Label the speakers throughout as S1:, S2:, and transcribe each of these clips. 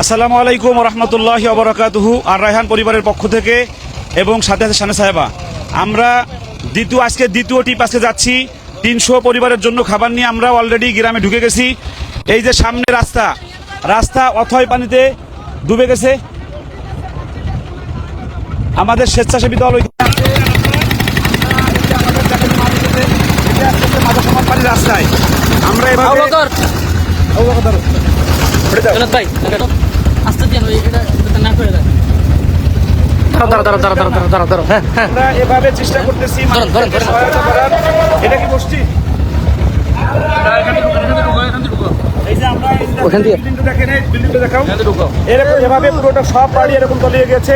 S1: আসসালামু আলাইকুম রহমতুল্লাহ অবরাকাতুহু আর রায়হান পরিবারের পক্ষ থেকে এবং সাথে আছে সানে সাহেবা। আমরা দ্বিতীয় আজকে দ্বিতীয় টিপ আজকে যাচ্ছি। তিনশো পরিবারের জন্য খাবার নিয়ে আমরা অলরেডি গ্রামে ঢুকে গেছি। এই যে সামনে রাস্তা রাস্তা অথয় পানিতে ডুবে গেছে। আমাদের স্বেচ্ছাসেবী দল ওইখানে আছে। এটা আসতেছে রাস্তায় আমরা এভাবে ধরো।
S2: ভাই আস্তে দিয়ে এটা না করে দেয়
S1: এভাবে চেষ্টা করতেছি এটা কি বসছি এই যে আমরা এই যে
S2: ওখান দিয়ে?
S1: বিল্ডিংটা দেখেন এই বিল্ডিংটা দেখাও।
S3: ঢুকো
S1: এরকম এভাবে পুরোটা সব বাড়ি এরকম তলিয়ে গেছে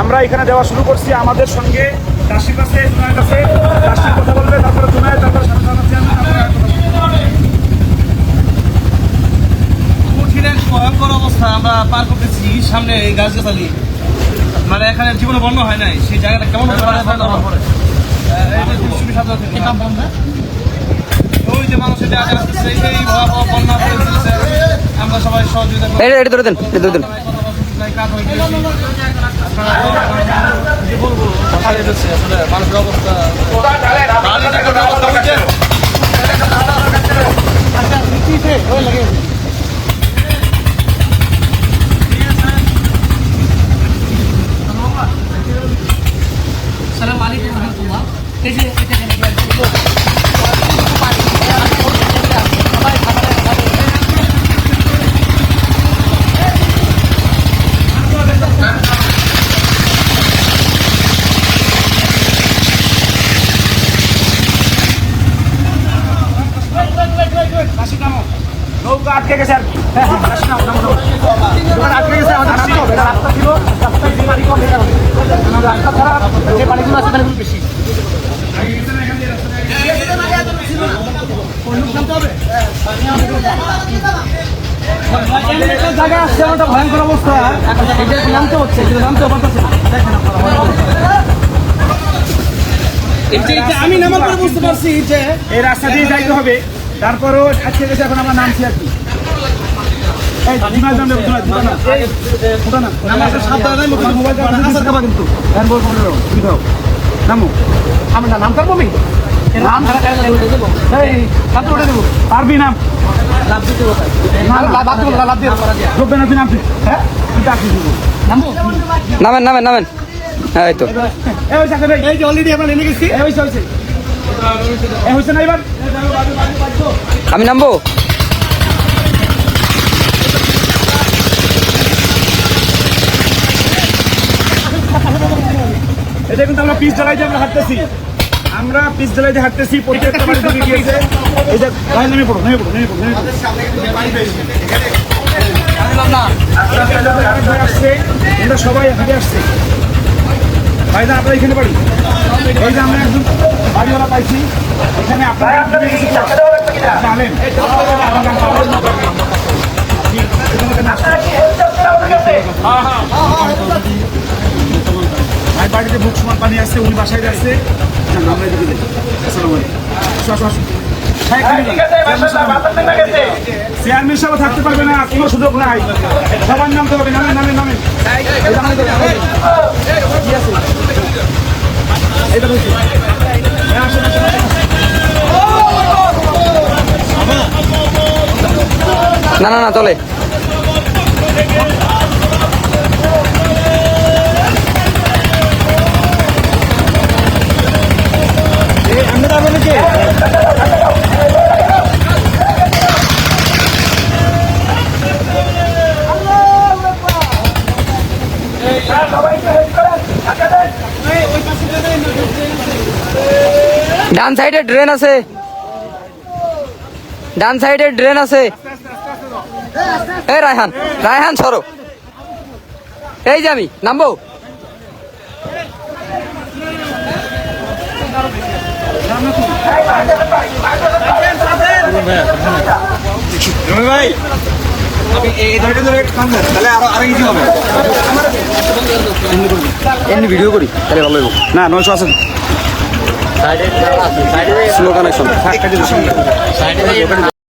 S1: আমরা এখানে দেওয়া শুরু করছি আমাদের সঙ্গে। কথা বলবে তারপরে তারপরে।
S3: কঠিন এক ভয়ঙ্কর অবস্থা আমরা পার করতেছি সামনে এই গাছ গাছালি মানে এখানে জীবনে বন্য হয় নাই। সেই জায়গাটা কেমন হতে পারে বন্য হওয়ার পরে আহ, এই যে মানুষের জায়গা আসতেছে এই ভয়াবহ বন্যা ফেলেছে। আমরা সবাই সহযোগিতা
S2: এটা এটা ধরে দেন এটা ধরে দেন।
S3: কি বলব? হারিয়ে যাচ্ছে আসলে মানুষের অবস্থা অবস্থা হচ্ছে
S2: আলাইকুম রহমতুল্লাহ। এই যে এটা
S1: নৌকা আটকে গেছে আর হ্যাঁ, হ্যাঁ, আটকে গেছে, আমাদের রাস্তা ছিল, রাস্তায় যে পানি কম। আমাদের রাস্তা ছাড়া যে পানিগুলো আছে, পানিগুলো বেশি। জায়গা আসছে, একটা ভয়ঙ্কর অবস্থা। নামতে হচ্ছে নামতে পারতেছে
S3: আমি নামার পরে বুঝতে পারছি যে
S1: এই রাস্তা দিয়ে যাইতে হবে। তারপরও আজকে গেছে এখন আমরা নামছি আর কি নাম কিন্তু। হ্যাঁ, বল, বল, বল, তুমি দাও। নামো। আমি না, নাম পারব? নাম। হ্যাঁ?
S2: নামেন নামেন নামেন। হ্যাঁ এই তো।
S1: এই যে already আমরা নেমে গেছি। এই হয়েছে, হয়েছে। না এবার?
S2: আমি নামবো
S1: এটা কিন্তু আমরা পিস জ্বালাইতে আমরা হাঁটতেছি আমরা পিস জ্বালাইতে হাঁটতেছি, প্রত্যেকটা বাড়ি ঢুকে গিয়েছে এই যে ভাই, নেমে পড়ো নেমে পড়ো নেমে পড়ো পড়ো আসছে, আমরা সবাই হাঁটে আসছে ভাইদা আপনারা এখানে বাড়ি এই যে আমরা একজন বাড়িওয়ালা পাইছি এখানে আপনারা আলেন ভাই বাড়িতে বুক সমান পানি আসছে উনি বাসায় যাচ্ছে আমরা এদিকে যাই। আসসালামু আলাইকুম। হ্যাঁ। চেয়ারম্যান থাকতে পারবে না কোনো সুযোগ নাই সবার নামতে হবে নামে নামে নামে
S2: না না না চলে? ডান সাইডে ড্রেন আছে ডান সাইডে ড্রেন আছে এই রায়হান রায়হান সরো। এই যে আমি নামবো?
S1: ভাই আপনি এই ধরে ধরে একটু থামবেন তাহলে আরও আরও ইজি হবে
S2: এমনি ভিডিও করি তাহলে ভালো হইব
S1: না। নয়শো আছে স্লো কানেকশন